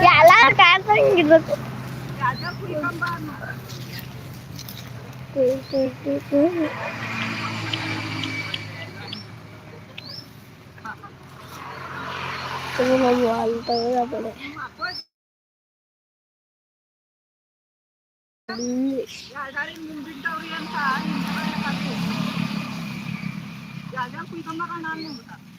Yalah, kakak juga. Tunggu mau jual, tunggu nggak boleh. Ya, jangan kuih tambahkan namin, bukan?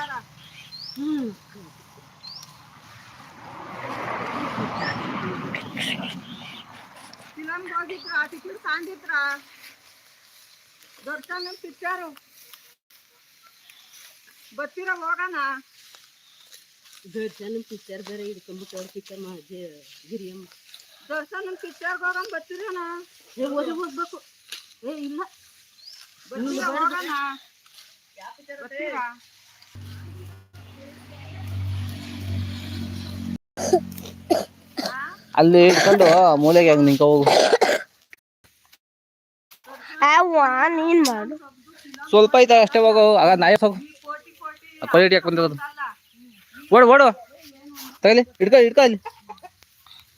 ಎಲ್ಲ ಕಾಸಂಗಿರುತ್ತೆ ಫಿಲಮ್ಗೆ ಹೋಗಿದ್ರ ticket ತಗೊಂಡಿದ್ರ ದರ್ಶನ picture ಬರ್ತೀರ ಹೋಗೋಣ ದರ್ಶನ ಪಿಕ್ಚರ್ ಬೇರೆ ಹಿಡ್ಕೊಂಡ್ಬಿಟ್ಟು ಅವ್ರ ಪಿಕ್ಚರ್ ಮಾಡಿ ಗಿರಿಯಮ್ಮ ದರ್ಶನ ಪಿಕ್ಚರ್ಗೆ ಹೋಗೋಣ ಬರ್ತೀರಣ ಏ ಓದಿ ಹೋಗ್ಬೇಕು ಏ ಇಲ್ಲ. ಅಲ್ಲಿ ಇಟ್ಕೊಂಡು ಮೂಲೆಗೆ ಹಂಗೆ ನಿಂಕ ಹೋಗು. ನೀನ್ ಮಾಡು. ಸ್ವಲ್ಪ ಐತೆ ಅಷ್ಟೇ ಹೋಗು. ಆಗ ನಾಯಿ ಹೋಗು. ಕ್ವಾಲಿಟಿ ಯಾಕೆ ಬಂದಿರೋದು. ಓಡು ಓಡು. ತಗಲಿ ಹಿಡ್ಕ ಹಿಡ್ಕ ಅಲ್ಲಿ.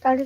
ತಡಿ.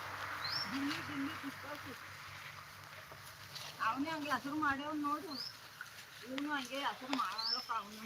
ಇ- ಇದ್ದಿದ್ದೀರಾ? ಅವನೇ ಹಂಗೆ ಹಸಿರು ಮಾಡ್ಯಾವ ನೋಡು ಇವನು ಹಂಗೆ ಹಸಿರು ಮಾಡಕ್ಕೆ ಅವನು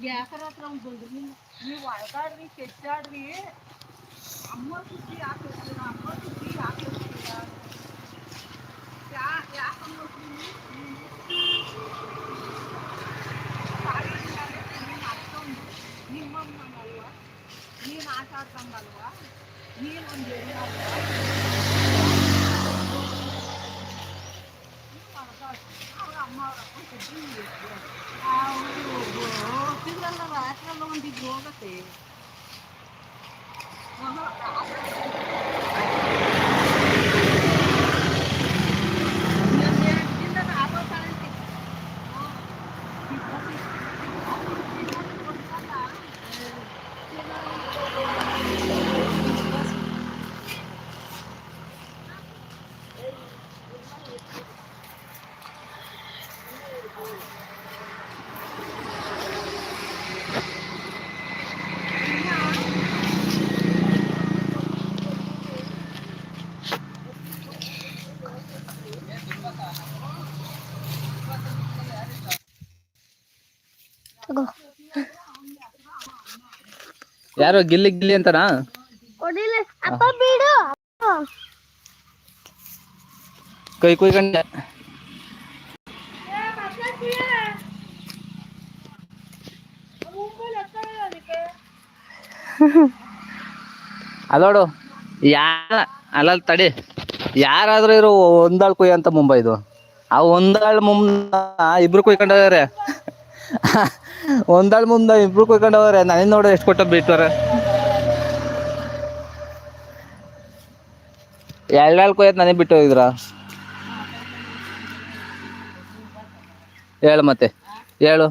వ్యాకరత్నం ఉంటుంది మీ వడకాడివి చెట్టాడివి అమ్మ చూసి ఆ చెట్టు అమ్మ ನೀನು ಆಟ ಆಡ್ಕೊಂಬಲ್ವಾ ನೀನು ಒಂದು ಹೆಣ್ಣು ಅಲ್ವಾ ಅವ್ರ ಅಮ್ಮ ಅವ್ರ ಅಪ್ಪ ಸುದ್ದಿ ಅವರು ಹೋಗ್ತಿದ್ರಲ್ಲ ರಾತ್ರೆಲ್ಲ ಒಂದಿದ್ರು ಹೋಗತ್ತೆ ತಗೋ. ಯಾರು ಗಿಲ್ಲಿ ಗಿಲ್ಲಿ ಅಂತನಾ ಹೊಡಿಲಿ. ಅಪ್ಪ ಬಿಡು. ಕೈ ಕುಯ್ಕೊಂಡೆ ಅದೋಡು ಯಾರ ಅಲ್ಲ ತಡಿ ಯಾರಾದ್ರೂ ಇರೋ ಒಂದಾಳ್ ಕುಯ್ಯ ಅಂತ ಮುಂಬೈದು ಆ ಒಂದಾಳ್ ಮುಂಬ ಇಬ್ರು ಕುಯ್ಕೊಂಡವ್ರೆ ಒಂದಾಳ್ ಮುಂದ ಇಬ್ರು ಕೊಯ್ಕೊಂಡವ್ರೆ ನನಗೆ ನೋಡ್ರಿ ಎಷ್ಟು ಕೊಟ್ಟ ಬಿಟ್ಟವ್ರೆ ಎರಡೆರಡು ಕೊಯ್ಯತ್ ನನಗೆ ಬಿಟ್ಟು ಹೋಗಿದ್ರ? ಹೇಳು ಮತ್ತೆ, ಹೇಳು.